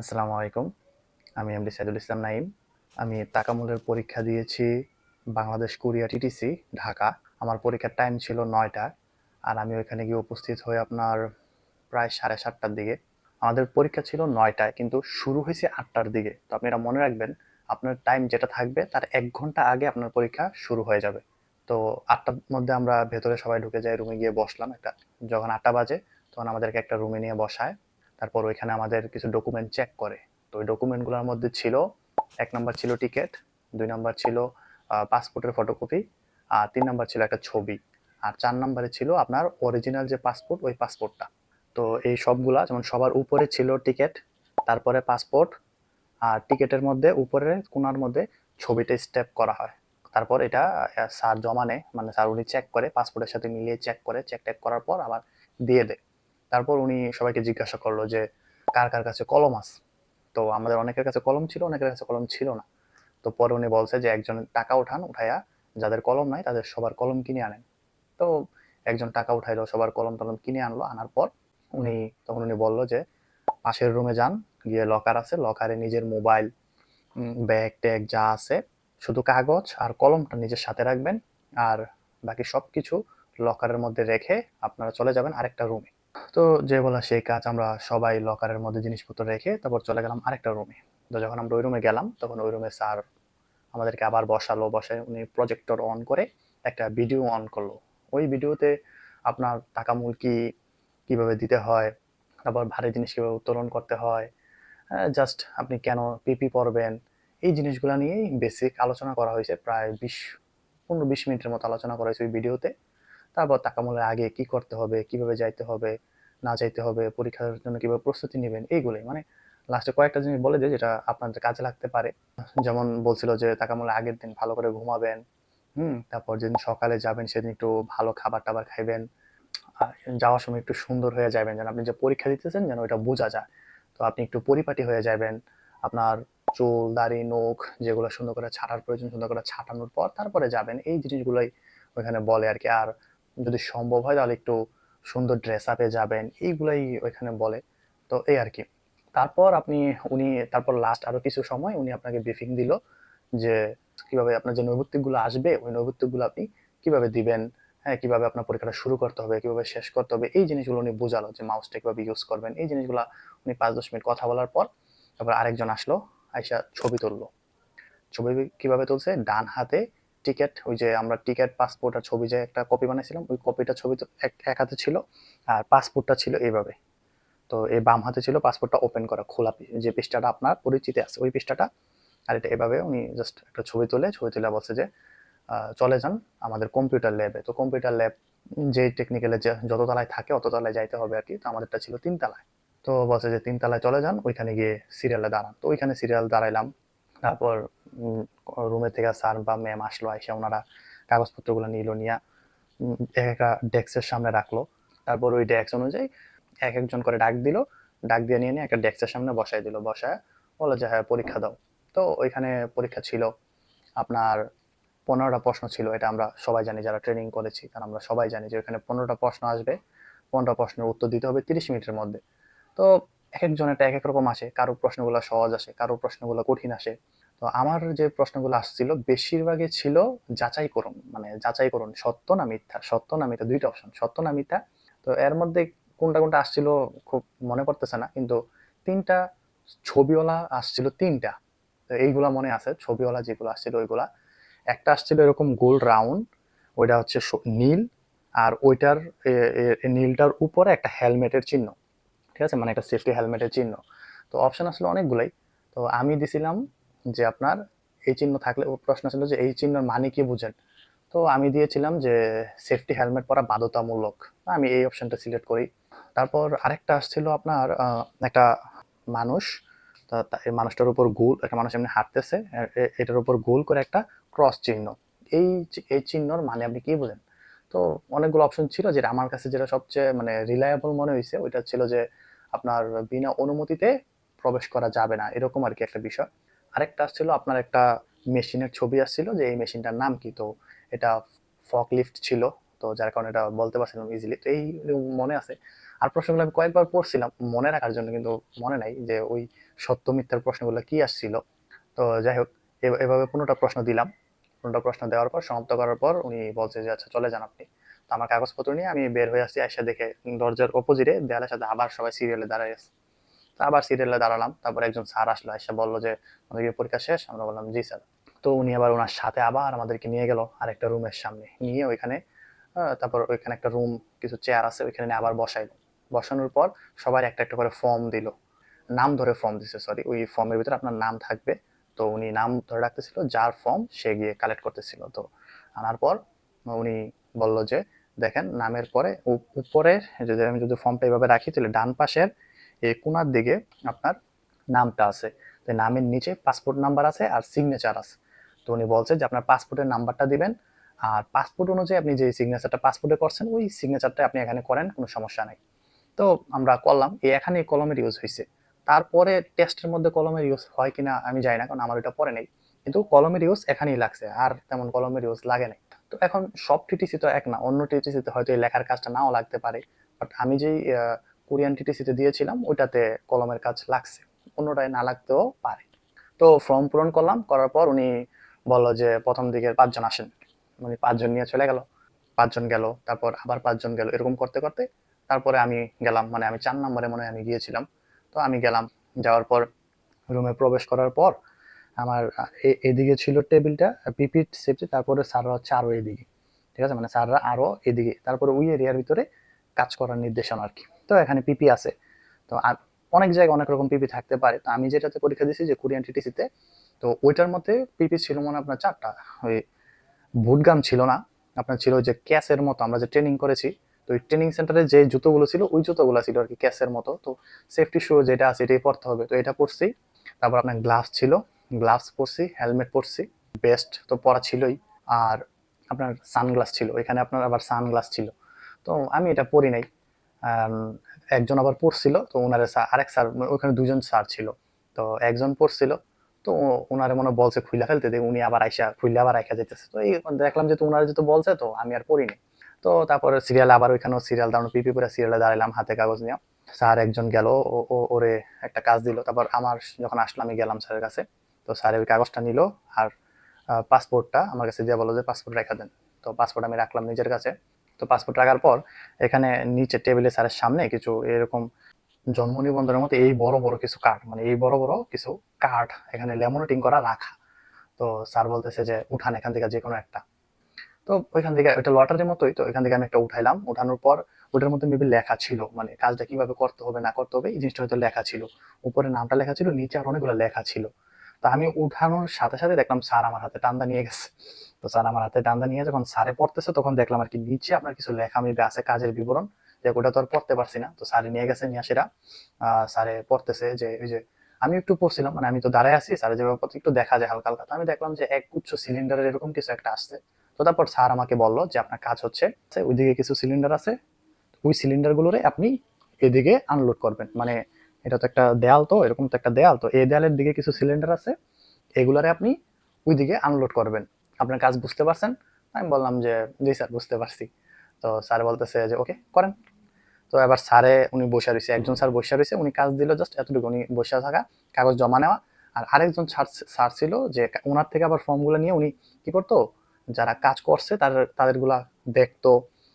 আসসালামু আলাইকুম। আমি এমডি সাইদুল ইসলাম নাইম আমি তাকামুলের পরীক্ষা দিয়েছি বাংলাদেশ কোরিয়া টিটিসি, ঢাকা। আমার পরীক্ষার টাইম ছিল নয়টা আর আমি ওইখানে গিয়ে উপস্থিত হই আপনার প্রায় সাড়ে সাতটার দিকে। আমাদের পরীক্ষা ছিল নয়টায় কিন্তু শুরু হয়েছে আটটার দিকে। তো আপনি এটা মনে রাখবেন, আপনার টাইম যেটা থাকবে তার এক ঘণ্টা আগে আপনার পরীক্ষা শুরু হয়ে যাবে। তো আটটার মধ্যে আমরা ভেতরে সবাই ঢুকে যাই, রুমে গিয়ে বসলাম একটা। যখন আটটা বাজে তখন আমাদেরকে একটা রুমে নিয়ে বসায়। তারপর ওইখানে আমাদের কিছু ডকুমেন্ট চেক করে। তো ওই ডকুমেন্টগুলোর মধ্যে ছিল, এক নাম্বার ছিল টিকিট দুই নাম্বার ছিল পাসপোর্টের ফটোকপি আর তিন নাম্বার ছিল একটা ছবি, আর চার নাম্বারে ছিল আপনার অরিজিনাল যে পাসপোর্ট ওই পাসপোর্টটা তো এই সবগুলা যেমন সবার উপরে ছিল টিকিট তারপরে পাসপোর্ট আর টিকিটের মধ্যে উপরে কোনার মধ্যে ছবিটা স্টেপ করা হয়। তারপর এটা স্যার জমা নেয় মানে স্যার উনি চেক করে পাসপোর্টের সাথে মিলিয়ে চেক করে চেক টেক করার পর আবার দিয়ে দেয়। তারপর উনি সবাইকে জিজ্ঞাসা করল যে, কার কার কাছে কলম আছে? তো আমাদের অনেকের কাছে কলম ছিল, অনেকের কাছে কলম ছিল না। তো পরে উনি বলছে যে, একজন টাকা উঠান, উঠাইয়া যাদের কলম নাই তাদের সবার কলম কিনে আনেন। তো একজন টাকা উঠাইলো, সবার কলম টলম কিনে আনলো, আনার পর উনি, তখন উনি বলল যে, পাশের রুমে যান, গিয়ে লকার আছে লকারে নিজের মোবাইল ব্যাগ ট্যাগ যা আছে, শুধু কাগজ আর কলমটা নিজের সাথে রাখবেন আর বাকি সব কিছু লকারের মধ্যে রেখে আপনারা চলে যাবেন আরেকটা রুমে তো যে বলা সেই কাজ আমরা সবাই লকারের মধ্যে জিনিসপত্র রেখে তারপর চলে গেলাম আরেকটা রুমে তো যখন আমরা ওই রুমে গেলাম, তখন ওই রুমে স্যার আমাদেরকে আবার বসালো, বসে উনি প্রজেক্টর অন করে একটা ভিডিও অন করল। ওই ভিডিওতে আপনার টাকামূল কি, কীভাবে দিতে হয়, তারপর ভারী জিনিস কীভাবে উত্তোলন করতে হয় জাস্ট আপনি কেন পিপি পরবেন, এই জিনিসগুলো নিয়েই বেসিক আলোচনা করা হয়েছে। প্রায় বিশ, পনেরো বিশ মিনিটের মতো আলোচনা করা হয়েছে ওই ভিডিওতে তারপর টাকামূলের আগে কি করতে হবে, কীভাবে যাইতে হবে, না যাইতে হবে, পরীক্ষার জন্য কীভাবে প্রস্তুতি নেবেন, এইগুলোই। মানে লাস্টে কয়েকটা জিনিস বলে যে যেটা আপনাদের কাজে লাগতে পারে। যেমন বলছিল যে টাকামূলের আগের দিন ভালো করে ঘুমাবেন, হুম, তারপর যেদিন সকালে যাবেন সেদিন একটু ভালো খাবার টাবার খাইবেন, আর যাওয়ার সময় একটু সুন্দর হয়ে যাবেন, যেন আপনি যে পরীক্ষা দিতেছেন যেন ওটা বোঝা যায়। তো আপনি একটু পরিপাটি হয়ে যাবেন, আপনার চুল, দাড়ি, নখ যেগুলো সুন্দর করে ছাটার প্রয়োজন, সুন্দর করে ছাটানোর পর তারপরে যাবেন। এই জিনিসগুলোই ওইখানে বলে আর কি। আর যদি সম্ভব হয় তাহলে একটু সুন্দর ড্রেস আপে যাবেন, এইগুলাই ওইখানে বলে। তো এই আর কি। তারপর আপনি, উনি, তারপর লাস্ট আরও কিছু সময় উনি আপনাকে ব্রিফিং দিল যে কীভাবে আপনার যে নৈবত্তিকগুলো আসবে, ওই নৈবত্তিকগুলো আপনি কীভাবে দিবেন হ্যাঁ কীভাবে আপনার পরীক্ষাটা শুরু করতে হবে, কীভাবে শেষ করতে হবে, এই জিনিসগুলো উনি বোঝালো যে মাউসটা কীভাবে ইউজ করবেন, এই জিনিসগুলো উনি পাঁচ দশ মিনিট কথা বলার পর তারপর আরেকজন আসলো, আইসা ছবি তুললো। ছবি কীভাবে তুলছে? ডান হাতে টিকিট ওই যে আমরা টিকিট পাসপোর্ট আর ছবি যে একটা কপি বানাইছিলাম, ওই কপিটা ছবি তো এক হাতে ছিল আর পাসপোর্টটা ছিল এইভাবে। তো এই বাম হাতে ছিল পাসপোর্টটা ওপেন করা, খোলা যে পৃষ্ঠাটা আপনার পরিচিতি আছে, ওই পৃষ্ঠাটা। আর এটা এভাবে উনি জাস্ট একটা ছবি তুলে ছবি তুলে বলছে যে চলে যান আমাদের কম্পিউটার ল্যাবে তো কম্পিউটার ল্যাব যে টেকনিক্যালে যে যত তলায় থাকে, অত তলায় যাইতে হবে আর কি। তো আমাদেরটা ছিল তিন তলায়। তো বলছে যে তিন তলায় চলে যান, ওইখানে গিয়ে সিরিয়ালে দাঁড়ান। তো ওইখানে সিরিয়াল দাঁড়াইলাম। তারপর রুমে থেকে স্যার বা ম্যাম আসলো, এসে ওনারা কাগজপত্রগুলো নিল, নিয়ে এক একটা ডেস্কের সামনে রাখল। তারপর ওই ডেস্ক অনুযায়ী এক একজন করে ডাক দিল, ডাক দিয়ে নিয়ে নিয়ে একটা ডেস্কের সামনে বসাই দিল। বসায় বলল যে হ্যাঁ পরীক্ষা দাও। তো ওইখানে পরীক্ষা ছিল। আপনার পনেরোটা প্রশ্ন ছিল, এটা আমরা সবাই জানি, যারা ট্রেনিং করেছি কারণ আমরা সবাই জানি যে ওইখানে পনেরোটা প্রশ্ন আসবে। পনেরোটা প্রশ্নের উত্তর দিতে হবে তিরিশ মিনিটের মধ্যে। তো এক একজনেরটা এক এক রকম আসে। কারও প্রশ্নগুলো সহজ আসে, কারও প্রশ্নগুলো কঠিন আসে। তো আমার যে প্রশ্নগুলো আসছিল, বেশিরভাগই ছিল যাচাই করুন মানে যাচাই করুন, সত্য না মিথ্যা? সত্য না মিথ্যা? দুইটা অপশন সত্য না মিথ্যা? তো এর মধ্যে কোনটা কোনটা আসছিল খুব মনে পড়তেছে না, কিন্তু তিনটা ছবিওয়ালা আসছিল, তিনটা। তো এইগুলা মনে আছে, ছবিওয়ালা যেগুলো আসছিল ওইগুলা। একটা আসছিল এরকম গোল রাউন্ড, ওইটা হচ্ছে নীল, আর ওইটার নীলটার উপরে একটা হেলমেটের চিহ্ন, ঠিক আছে? মানে একটা সেফটি হেলমেটের চিহ্ন। তো অপশন আসলে অনেকগুলাই। তো আমি দিছিলাম যে আপনার এই চিহ্ন থাকলে প্রশ্ন ছিল যে এই চিহ্নের মানে কি বুঝেন? তো আমি দিয়েছিলাম যে সেফটি হেলমেট পরা বাধ্যতামূলক। আমি এই অপশনটা সিলেক্ট করি। তারপর আরেকটা আসছিল আপনার একটা মানুষ এই মানুষটার উপর গোল, একটা মানুষ এমনি হাঁটতেছে এটার উপর গোল করে একটা ক্রস চিহ্ন। এই এই চিহ্নর মানে আপনি কি বুঝেন? তো অনেকগুলো অপশন ছিল যেটা আমার কাছে যেটা সবচেয়ে মানে রিলায়েবল মনে হয়েছে ওইটা ছিল যে আপনার বিনা অনুমতিতে প্রবেশ করা যাবে না, এরকম আর কি একটা বিষয়। আরেকটা আসছিল, আপনার একটা মেশিনের ছবি আসছিল যে এই মেশিনটার নাম কি? তো এটা ফক লিফট ছিল, তো যার কারণে এটা বলতে পারছিলাম ইজিলি তো এই মনে আছে। আর প্রশ্নগুলো আমি কয়েকবার পড়ছিলাম, মনে রাখার জন্য কিন্তু মনে নাই যে ওই সত্য মিথ্যার প্রশ্নগুলো কি আসছিল। তো যাই হোক এভাবে পনেরোটা প্রশ্ন দিলাম। পনেরোটা প্রশ্ন দেওয়ার পর, সমাপ্ত করার পর উনি বলছে যে আচ্ছা চলে যান আপনি। তো আমার কাগজপত্র নিয়ে আমি বের হয়ে আসছি এসে দেখে দরজার অপোজিটে দেয়ালের সাথে আবার সবাই সিরিয়ালে দাঁড়ায় আছে। আবার সিরিয়ালে দাঁড়ালাম। তারপর একজন স্যার আসলো, এসে বলল যে, আমাদের পরীক্ষা শেষ? আমরা বললাম, জি স্যার। তো উনি আবার ওনার সাথে আবার আমাদেরকে নিয়ে গেল আরেকটা রুমের সামনে। নিয়ে ওইখানে তারপর ওইখানে একটা রুম কিছু চেয়ার আছে, ওইখানে আবার বসাইলো। বসানোর পর সবার একটা একটা করে ফর্ম দিল। নাম ধরে ফর্ম দিছে সরি ওই ফর্মের ভিতরে আপনার নাম থাকবে। তো উনি নাম ধরে রাখতেছিল, যার ফর্ম সে গিয়ে কালেক্ট করতেছিল। তো আনার পর উনি বলল যে, দেখেন, নামের পরে উপ- উপরে যদি আমি যদি ফর্মটা এইভাবে রাখি, তাহলে ডান পাশের কোনার দিকে আপনার নামটা আছে। তো নামের নিচে পাসপোর্ট নাম্বার আছে আর সিগনেচার আছে। তো উনি বলছে যে আপনার পাসপোর্টের নাম্বারটা দিবেন। আর পাসপোর্ট অনুযায়ী আপনি যে সিগনেচারটা পাসপোর্টে করছেন, ওই সিগনেচারটা আপনি এখানে করেন, কোনো সমস্যা নাই। তো আমরা করলাম এখানে কলমের ইউজ হয়েছে। তারপরে টেস্টের মধ্যে কলমের ইউজ হয় কিনা আমি জানি না, কারণ আমার এটা পরে নেই। কিন্তু কলমের ইউজ এখানেই লাগছে, আর তেমন কলমের ইউজ লাগে নাই। তো এখন সব টিটিসি তো এক না, অন্য টিটিসিতে হয়তো এই লেখার কাজটা নাও লাগতে পারে। বাট আমি যেই কোরিয়ান টিটিসিতে দিয়েছিলাম, ওইটাতে কলমের কাজ লাগছে, অন্যটায় না লাগতেও পারে। তো ফর্ম পূরণ করলাম, করার পর উনি বলল যে প্রথম দিকের পাঁচজন আসেন। উনি পাঁচজন নিয়ে চলে গেল, পাঁচজন গেল, তারপর আবার পাঁচজন গেল, এরকম করতে করতে তারপরে আমি গেলাম মানে আমি চার নম্বরে মনে হয় আমি গিয়েছিলাম। তো আমি গেলাম, যাওয়ার পর রুমে প্রবেশ করার পর আমার এদিকে ছিল টেবিলটা পিপিট সেফটি, তারপরে স্যাররা হচ্ছে আরও এদিকে, ঠিক আছে? মানে স্যাররা আরও এদিকে, তারপরে ওই এরিয়ার ভিতরে কাজ করার নির্দেশনা আর কি। তো এখানে পিপি আছে। তো অনেক জায়গায় অনেক রকম পিপি থাকতে পারে। তো আমি যেটাতে পরীক্ষা দিয়েছি যে কোরিয়ান টিটিসিতে তো ওইটার মধ্যে পিপি ছিল মনে আপনার চারটা। ওই বুটগাম ছিল না, আপনার ছিল যে ক্যাশের মতো, আমরা যে ট্রেনিং করেছি, তো ওই ট্রেনিং সেন্টারে যে জুতোগুলো ছিল, ওই জুতোগুলো ছিল আর কি ক্যাশের মতো। তো সেফটি শু যেটা আছে, এটাই পরতে হবে। তো এটা পরছি, তারপর আপনার গ্লাভস ছিল গ্লাভস পরছি হেলমেট পরছি বেস্ট তো পরা ছিলই। আর আপনার সানগ্লাস ছিল এখানে আপনার আবার সানগ্লাস ছিল। তো আমি এটা পরি নাই। একজন আবার পড়ছিল, তো ওনারে আরেক স্যার ওখানে দুজন স্যার ছিল। তো একজন পড়ছিল, তো ওনারে মনে বলছে খুইলা ফেলতে দিয়ে উনি আবার আইসা, খুইলা আবার রাখা যেতেছে তো এই দেখলাম যে ওনারে যেহেতু বলছে, তো আমি আর পড়িনি। তো তারপরে সিরিয়াল আবার ওইখানেও সিরিয়াল দাঁড়ানো পিপি করে সিরিয়ালে দাঁড়ালাম হাতে কাগজ নিয়ে। স্যার একজন গেল ওরে একটা কাজ দিল, তারপর আমার যখন আসলাম আমি গেলাম স্যারের কাছে। তো স্যার ওই কাগজটা নিল, আর পাসপোর্টটা আমার কাছে দিয়ে বলল যে পাসপোর্ট রেখা দেন। তো পাসপোর্ট আমি রাখলাম নিজের কাছে। তো পাসপোর্ট রাখার পর এখানে নিচে টেবিলে স্যারের সামনে কিছু এরকম জন্ম নিবন্ধনের মতো এই বড় বড় কিছু কার্ড মানে এই বড় বড় কিছু কার্ড এখানে লেমোনেটিং করা রাখা। তো স্যার বলতেছে যে, উঠান এখান থেকে যে কোনো একটা। তো ওইখান থেকে ওইটা লটারির মতোই তো, এখান থেকে আমি একটা উঠাইলাম। উঠানোর পর ওটার মধ্যে মেবি লেখা ছিল মানে কাজটা কীভাবে করতে হবে, না করতে হবে, এই জিনিসটা হয়তো লেখা ছিল। উপরে নামটা লেখা ছিল, নিচে আর অনেকগুলো লেখা ছিল। তা আমি উঠানোর সাথে সাথে দেখলাম স্যার আমার হাতে টান্দা নিয়ে গেছে। তো স্যার আমার হাতে টান্দা নিয়ে যখন স্যারে পড়তেছে তখন দেখলাম আর কি নিচে আপনার কিছু লেখা মেবি আছে কাজের বিবরণ যে ওটা তো আর পড়তে পারছি না। তো স্যারে নিয়ে গেছে নিয়ে আহ, স্যারে পড়তেছে যে ওই যে আমি একটু পড়ছিলাম মানে আমি তো দাঁড়ায় আছি স্যারে যেভাবে পড়ছে একটু দেখা যায় হালকা হালকা। আমি দেখলাম যে এক উচ্চ সিলিন্ডারের এরকম কিছু একটা আসছে। তো তারপর স্যার আমাকে বলল যে আপনার কাজ হচ্ছে ওইদিকে কিছু সিলিন্ডার আছে। ওই সিলিন্ডারগুলোরে আপনি এদিকে আনলোড করবেন। মানে এটা তো একটা দেয়াল তো এরকম তো একটা দেয়াল। তো এই দেয়ালের দিকে কিছু সিলিন্ডার আছে এগুলারে আপনি ওইদিকে আনলোড করবেন। আপনার কাজ বুঝতে পারছেন? আমি বললাম যে জি স্যার বুঝতে পারছি। তো স্যার বলতেছে যে ওকে করেন। তো এবার স্যারে উনি বসে রয়েছে একজন স্যার বসে রয়েছে উনি কাজ দিল জাস্ট এতটুকু উনি বসে থাকা কাগজ জমা নেওয়া। আর আরেকজন স্যার স্যার ছিল যে ওনার থেকে আবার ফর্মগুলো নিয়ে উনি কি করতো? যারা কাজ করছে তাদের তাদেরগুলা দেখতো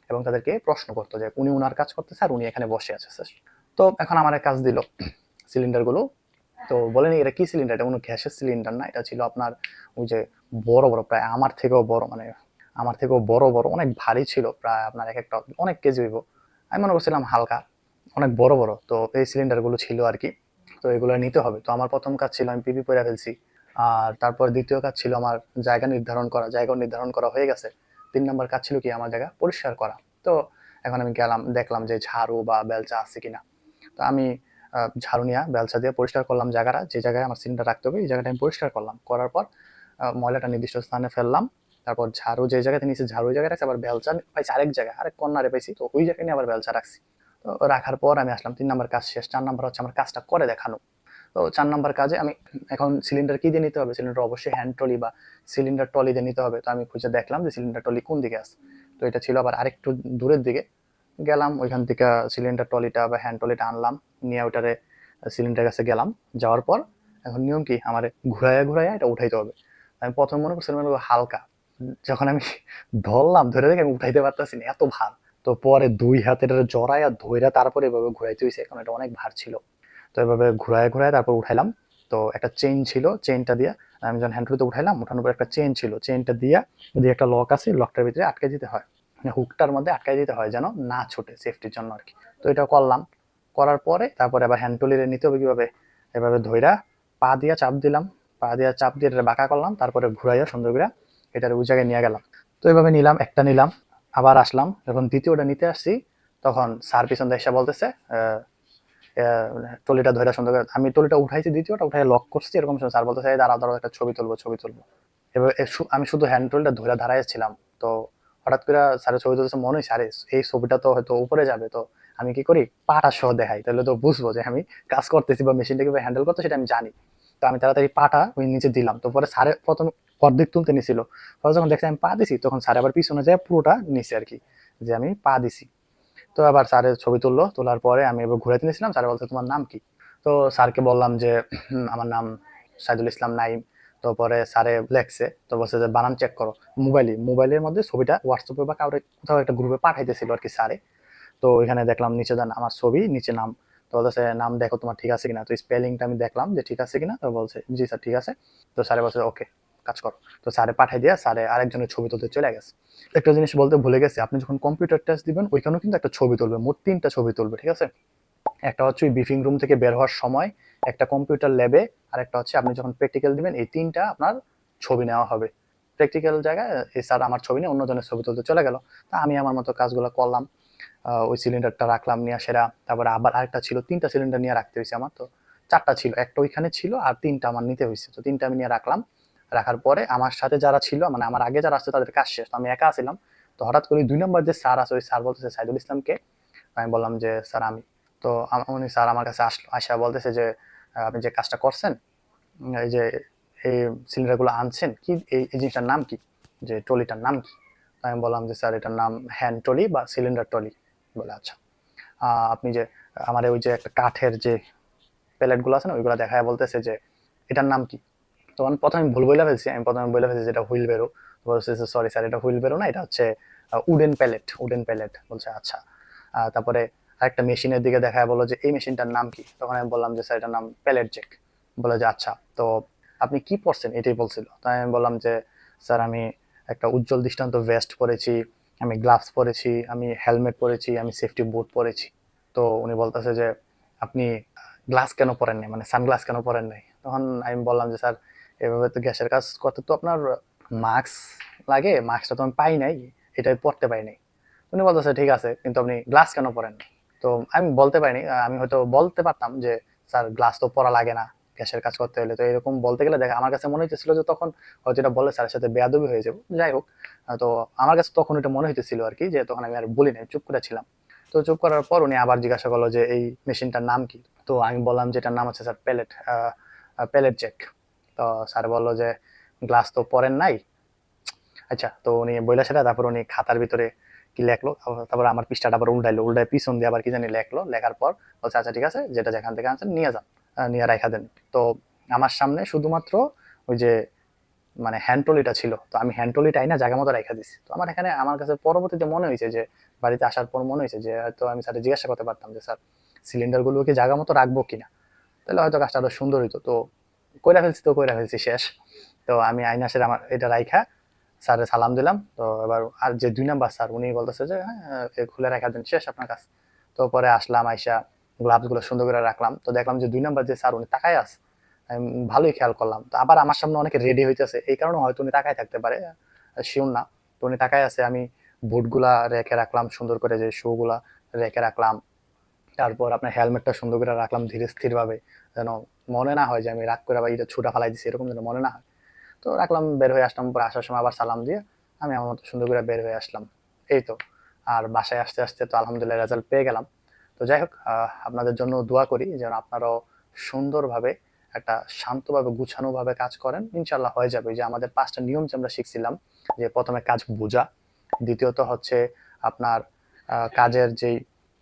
এবং তাদেরকে প্রশ্ন করতো যে উনি ওনার কাজ করতেছে আর উনি এখানে বসে আছে স্যার। তো এখন আমার কাজ দিল সিলিন্ডারগুলো তো বলেন এটা কি সিলিন্ডার এটা কোনো গ্যাসের সিলিন্ডার না, এটা ছিল আপনার ওই যে বড় বড়, প্রায় আমার থেকেও বড় মানে আমার থেকেও বড় বড়, অনেক ভারী ছিল, প্রায় আপনার এক একটা অনেক কেজি হইব। আমি মনে করছিলাম হালকা, অনেক বড় বড়, তো এই সিলিন্ডারগুলো ছিল আর কি। তো এগুলো নিতে হবে। তো আমার প্রথম কাজ ছিল আমি পিপি পরে ফেলছি। আর তারপর দ্বিতীয় কাজ ছিল আমার জায়গা নির্ধারণ করা জায়গা নির্ধারণ করা হয়ে গেছে। তিন নম্বর কাজ ছিল কি আমার জায়গা পরিষ্কার করা। তো এখন আমি গেলাম, দেখলাম যে ঝাড়ু বা বেলচা আছে কিনা। তো আমি ঝাড়ু নিয়ে বেলচা দিয়ে পরিষ্কার করলাম জায়গাটা, যে জায়গায় আমার সিলিন্ডার রাখতে হবে, এই জায়গাটা আমি পরিষ্কার করলাম। করার পর ময়লাটা নির্দিষ্ট স্থানে ফেললাম, তারপর ঝাড়ু যে জায়গাতে নিচে ঝাড়ু জায়গায় রাখছি, আবার বেলচা পাইছি আরেক জায়গায়, আরেক কর্নারে পাইছি, তো ওই জায়গায় নিয়ে আবার বেলচা রাখছি। তো রাখার পর আমি আসলাম, তিন নম্বর কাজ শেষ, চার নম্বর হচ্ছে আমার কাজটা করে দেখানো। তো চার নম্বর কাজে আমি এখন সিলিন্ডার কি দিয়ে নিতে হবে? সিলিন্ডার অবশ্যই হ্যান্ড ট্রলি বা সিলিন্ডার ট্রলি দিয়ে নিতে হবে। তো আমি খুঁজে দেখলাম যে সিলিন্ডার ট্রলি কোন দিকে আছে। তো এটা ছিল আবার আরেকটু দূরের দিকে। গেলাম, ওইখান থেকে সিলিন্ডার ট্রলিটা বা হ্যান্ড ট্রলিটা আনলাম, নিয়ে ওটারে সিলিন্ডার কাছে গেলাম। যাওয়ার পর এখন নিয়ম কি, আমার ঘুরাইয়া ঘুরাইয়া এটা উঠাইতে হবে। আমি প্রথম মনে করছিলাম হালকা। যখন আমি ধরলাম, ধরে দেখে আমি উঠাইতে পারতেছি না, এত ভার। তো পরে দুই হাতে এটা জড়াইয়া ধইরা তারপরে এভাবে ঘুরাইতে হয়েছে কারণ এটা অনেক ভার ছিল। তো এভাবে ঘুরায় ঘুরায় তারপর উঠাইলাম। তো একটা চেইন ছিল চেইনটা দিয়ে আমি যখন হ্যান্ডলুতে উঠাইলাম, উঠানোর পর একটা চেইন ছিল। চেইনটা দিয়ে যদি একটা লক আছে লকটার ভিতরে আটকে দিতে হয়। হুকটার মধ্যে আটকে দিতে হয় যেন না ছোটে সেফটির জন্য আর কি। তো এটা করলাম। করার পরে তারপরে আবার হ্যান্ডটুলিরে নিতে হবে কীভাবে? এভাবে ধইরা পা দিয়া চাপ দিলাম। পা দিয়া চাপ দিয়ে এটা বাঁকা করলাম। তারপরে ঘুরাইয়া সুন্দর করে এটার ওই জায়গায় নিয়ে গেলাম। তো এভাবে নিলাম, একটা নিলাম, আবার আসলাম। যখন দ্বিতীয়টা নিতে আসছি, তখন স্যার পিছন এসে বলতেছে টলিটা ধরে সুন্দর করে আমি টলিটা উঠাইছি, দ্বিতীয়টা উঠাই লক করছি। এরকম স্যার বলতেছে, "এই দাঁড়াও দাঁড়াও, একটা ছবি তুলবো ছবি তুলবো। এবার আমি শুধু হ্যান্ড টুলটা ধরে দাঁড়াইছিলাম তো হঠাৎ করে স্যারের ছবি তুলতেছে মনে হয় আরে, এই ছবিটা তো হয়তো উপরে যাবে, তো আমি কি করি? পাটা সহ দেখাই। তাহলে তো বুঝব যে আমি কাজ করতেছি বা মেশিনটা কীভাবে হ্যান্ডেল করতে সেটা আমি জানি। তো আমি তাড়াতাড়ি পাটা ওই নিচে দিলাম। তো পরে স্যারে প্রথম অর্ধেক তুলতে নিছিল। পরে যখন দেখছি আমি পা দিছি, তখন স্যার আবার পিছনে যায় পুরোটা নিচে আর কি, যে আমি পা দিছি। তো আবার স্যারের ছবি তুললো, তোলার পরে আমি এবার ঘুরাইতে নিয়েছিলাম স্যার বলছে, তোমার নাম কি? তো স্যারকে বললাম যে আমার নাম সাইদুল ইসলাম নাইম তো পরে স্যারে লেখছে, তো বলছে যে, বানান চেক করো। মোবাইলে মোবাইলের মধ্যে ছবিটা হোয়াটসঅ্যাপে বা কাউরে কোথাও একটা গ্রুপে পাঠাইতেছিল আর কি স্যারে। তো এখানে দেখলাম নিচে দেন আমার ছবি, নিচে নাম। তো বলতেছে, নাম দেখো তোমার ঠিক আছে কিনা? তো স্পেলিংটা আমি দেখলাম যে, ঠিক আছে কিনা? তো বলছে, জি স্যার, ঠিক আছে। তো স্যারে বলছে, ওকে, কাজ করো। তো স্যারে পাঠাই দিয়ে স্যারে আরেকজনের ছবি তুলতে চলে গেছে। একটা জিনিস বলতে ভুলে গেছি, আপনি যখন কম্পিউটার টেস্ট দিবেন, ওইখানেও কিন্তু একটা ছবি তুলবে, মোট তিনটা ছবি তুলবে, ঠিক আছে? একটা হচ্ছে ওই ব্রিফিং রুম থেকে বের হওয়ার সময় একটা কম্পিউটার ল্যাবে আর একটা হচ্ছে আপনি যখন প্র্যাকটিক্যাল দিবেন, এই তিনটা আপনার ছবি নেওয়া হবে। প্র্যাকটিক্যাল জায়গায়, এই স্যার আমার ছবি নিয়ে অন্যজনের ছবি তুলতে চলে গেল। তা আমি আমার মতো কাজগুলো করলাম ওই সিলিন্ডারটা রাখলাম, নিয়ে সেরা তারপরে আবার আরেকটা ছিল, তিনটা সিলিন্ডার নিয়ে রাখতে হয়েছে আমার তো। চারটা ছিল, একটা ওইখানে ছিল আর তিনটা আমার নিতে হয়েছে। তো তিনটা আমি নিয়ে রাখলাম, রাখার পরে আমার সাথে যারা ছিল মানে আমার আগে যারা আসছে তাদের কাজ শেষ আমি একা আসছিলাম তো হঠাৎ করে দুই নম্বর যে স্যার আছে, ওই স্যার বলতেছে, সাইদুল ইসলামকে, আমি বললাম যে স্যার আমি। তো উনি স্যার আমার কাছে আসলো, আসা বলতেছে যে আপনি যে কাজটা করছেন এই যে এই সিলিন্ডারগুলো আনছেন, কি এই জিনিসটার নাম কি? যে ট্রলিটার নাম কি? আমি বললাম যে, স্যার, এটার নাম হ্যান্ড ট্রলি বা সিলিন্ডার ট্রলি। বলে আচ্ছা। আপনি যে, আমার ওই যে একটা কাঠের যে প্যালেটগুলো আছে না, ওইগুলো দেখায় বলতেছে যে, এটার নাম কি? তো আমি প্রথমে ভুল বলে ফেলছি, আমি প্রথমে বলে ফেলছি যেটা হুইল বেরো। বলছে সরি স্যার, এটা হুইল বেরো না, এটা হচ্ছে উডেন প্যালেট উডেন প্যালেট। বলছে আচ্ছা। তারপরে আরেকটা মেশিনের দিকে দেখায় বলো যে এই মেশিনটার নাম কি? তখন আমি বললাম যে, স্যার, এটার নাম প্যালেট জেক বলে যে আচ্ছা তো আপনি কি পড়ছেন এটাই বলছিল। তাই আমি বললাম যে, স্যার, আমি একটা উজ্জ্বল দৃষ্টান্ত ভেস্ট পরেছি, আমি গ্লাভস পরেছি, আমি হেলমেট পরেছি, আমি সেফটি বুট পরেছি। তো উনি বলতেছে যে, আপনি গ্লাস কেন পরেন নাই? মানে সানগ্লাস কেন পরেন নাই? তখন আমি বললাম যে, স্যার, এভাবে তো গ্যাসের কাজ করতে তো আপনার মাস্ক লাগে মাস্কটা তো আমি পাই নাই এটা আমি পরতে পাই নাই। উনি বলতেছে, ঠিক আছে, কিন্তু আপনি গ্লাস কেন পরেন নাই? তো আমি বলতে পারিনি আমি হয়তো বলতে পারতাম যে, স্যার গ্লাস তো পরা লাগে না, গ্যাসের কাজ করতে হলে। তো এরকম বলতে গেলে দেখ, আমার কাছে মনে হইতেছিল যে তখন হয়তো এটা বলে স্যারের সাথে বেয়াদবি হয়ে যাব। যাই হোক তো আমার কাছে তখন এটা মনে হইতেছিল আর কি, যে তখন আমি আর বলি নাই চুপ করে ছিলাম। তো চুপ করার পর উনি আবার জিজ্ঞাসা করল যে, এই মেশিনটার নাম কি? তো আমি বললাম যে, এটার নাম হচ্ছে স্যার প্যালেট প্যালেট চেক তো স্যার বলল যে গ্লাস তো পরেন নাই। আচ্ছা তো উনি বইলা সেটা, তারপর উনি খাতার ভিতরে কি লেখলো? তারপর আমার পৃষ্ঠাটা আবার উল্টাইলো উল্টায় পিছন দিয়ে আবার কি জানি লেখলো, লেখার পর বলছে আচ্ছা ঠিক আছে, যেটা যেখান থেকে আনছেন নিয়ে যান নিয়ে রাখা দেন। তো আমার সামনে শুধুমাত্র ওই যে মানে হ্যান্ড ট্রলিটা ছিল, তো আমি হ্যান্ড ট্রলিটা আইনা জায়গা মতো রেখা দিছি। তো আমার এখানে, আমার কাছে পরবর্তীতে মনে হয়েছে যে, বাড়িতে আসার পর মনে হয়েছে যে, হয়তো আমি স্যার জিজ্ঞাসা করতে পারতাম যে, স্যার সিলিন্ডারগুলো কি জায়গা মতো রাখব কিনা? তাহলে হয়তো কাজটা আরও সুন্দর হইতো। তো কইরা ফেলছি তো, কইরা ফেলছি শেষ। তো আমি আইনাসের আমার এটা রাইখা স্যারে সালাম দিলাম। তো এবার আর যে দুই নাম্বার স্যার, উনি বলতেছে যে হ্যাঁ খুলে রাখা দেন, শেষ আপনার কাজ। তো পরে আসলাম, আইসা গ্লাভসগুলো সুন্দর করে রাখলাম। তো দেখলাম যে দুই নাম্বার যে স্যার, উনি তাকায় আছে। ভালোই খেয়াল করলাম। তো আবার আমার সামনে অনেকে রেডি হইতেছে। এই কারণে হয়তো উনি তাকায় থাকতে পারে শিওর না। তো উনি তাকায় আছে, আমি বুটগুলা রেখে রাখলাম, সুন্দর করে যে শু গুলা রেখে রাখলাম। তারপর আপনার হেলমেটটা সুন্দর করে রাখলাম ধীরে স্থিরভাবে। যেন মনে না হয় যে আমি রাগ করে আবার এটা ছুটা ফালাই দিছি, এরকম যেন মনে না হয়। তো রাখলাম, বের হয়ে আসলাম পরে আসার সময় আবার সালাম দিয়ে আমি আমার মতো সুন্দর করে বের হয়ে আসলাম। এই তো, আর বাসায় আসতে আসতে তো আলহামদুলিল্লাহ রেজাল্ট পেয়ে গেলাম। তো যাই হোক আপনাদের জন্য দোয়া করি যেন আপনারাও সুন্দরভাবে একটা শান্তভাবে, গুছানোভাবে কাজ করেন। ইনশাল্লাহ হয়ে যাবে। যে আমাদের পাঁচটা নিয়ম যে আমরা শিখছিলাম, যে প্রথমে কাজ বোঝা, দ্বিতীয়ত হচ্ছে আপনার কাজের যেই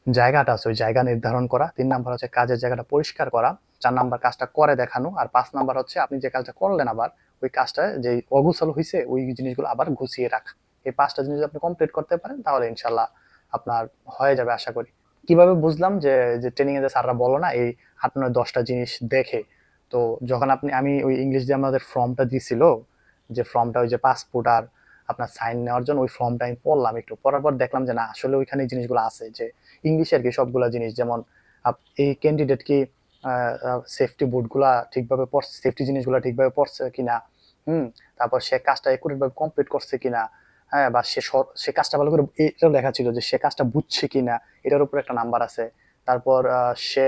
জায়গাটা আছে, ওই জায়গা নির্ধারণ করা। তিন নাম্বার হচ্ছে কাজের জায়গাটা পরিষ্কার করা। চার নাম্বার কাজটা করে দেখানো। আর পাঁচ নাম্বার হচ্ছে আপনি যে কাজটা করলেন আবার ওই কাজটা যে অগুছালো হয়েছে ওই জিনিসগুলো আবার গুছিয়ে রাখা। এই পাঁচটা জিনিস আপনি কমপ্লিট করতে পারেন, তাহলে ইনশাল্লাহ আপনার হয়ে যাবে আশা করি। কীভাবে বুঝলাম যে যে ট্রেনিং এ যে স্যাররা বলো না, এই আট নয় দশটা জিনিস দেখে, তো যখন আপনি, আমি ওই ইংলিশ দিয়ে আমাদের ফর্মটা দিছিল, যে ফর্মটা ওই যে পাসপোর্ট আর আপনার সাইন নেওয়ার জন্য, ওই ফর্মটা আমি পড়লাম একটু। পড়ার পর দেখলাম যে না, আসলে ওইখানে জিনিসগুলো আছে যে ইংলিশে আর কি সবগুলা জিনিস, যেমন এই ক্যান্ডিডেট কি সেফটি বুটগুলা ঠিকভাবে পড়ছে সেফটি জিনিসগুলো ঠিকভাবে পড়ছে কিনা, হুম? তারপর সে কাজটা একুরেট ভাবে কমপ্লিট করছে কিনা হ্যাঁ? বা সে সে কাজটা ভালো করে, এটাও লেখা ছিল যে সে কাজটা বুঝছে কিনা, এটার উপর একটা নাম্বার আছে। তারপর সে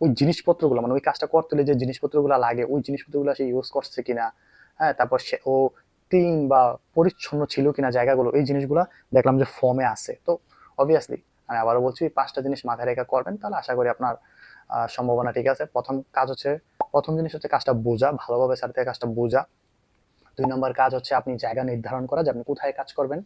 ওই জিনিসপত্রগুলো মানে ওই কাজটা করতে হলে যে জিনিসপত্রগুলো লাগে, ওই জিনিসপত্রগুলো সে ইউজ করছে কিনা হ্যাঁ? তারপর সে, ও ক্লিন বা পরিচ্ছন্ন ছিল কিনা জায়গাগুলো, এই জিনিসগুলো দেখলাম যে ফর্মে আছে। তো অবভিয়াসলি আমি আবারও বলছি পাঁচটা জিনিস মাথায় রেখে করবেন, তাহলে আশা করি আপনার সম্ভাবনা, ঠিক আছে? প্রথম কাজ হচ্ছে, প্রথম জিনিস হচ্ছে কাজটা বোঝা, ভালোভাবে স্যার থেকে কাজটা বোঝা। দুই নম্বর কাজ হচ্ছে আপনি জায়গা নির্ধারণ করা, যে আপনি কোথায় কাজ করবেন।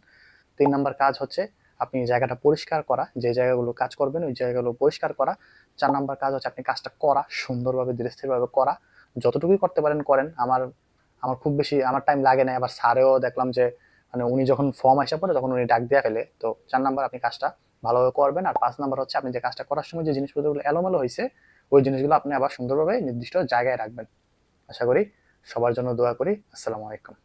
তিন নম্বর কাজ হচ্ছে আপনি জায়গাটা পরিষ্কার করা, যে জায়গাগুলো কাজ করবেন, ওই জায়গাগুলো পরিষ্কার করা। চার নম্বর কাজ হচ্ছে আপনি কাজটা করা, সুন্দরভাবে, ধীরস্থিরভাবে করা। যতটুকুই করতে পারেন, করেন। আমার আমার খুব বেশি, আমার টাইম লাগে না। আবার স্যারেও দেখলাম যে মানে উনি যখন ফর্ম আসা পড়ে, তখন উনি ডাক দিয়ে ফেলে। তো চার নাম্বার আপনি কাজটা ভালোভাবে করবেন। আর পাঁচ নাম্বার হচ্ছে আপনি যে কাজটা করার সময় যে জিনিসপত্রগুলো এলোমেলো হয়েছে ওই জিনিসগুলো আপনি আবার সুন্দরভাবে নির্দিষ্ট জায়গায় রাখবেন। আশা করি সবার জন্য দোয়া করি। আসসালামু আলাইকুম।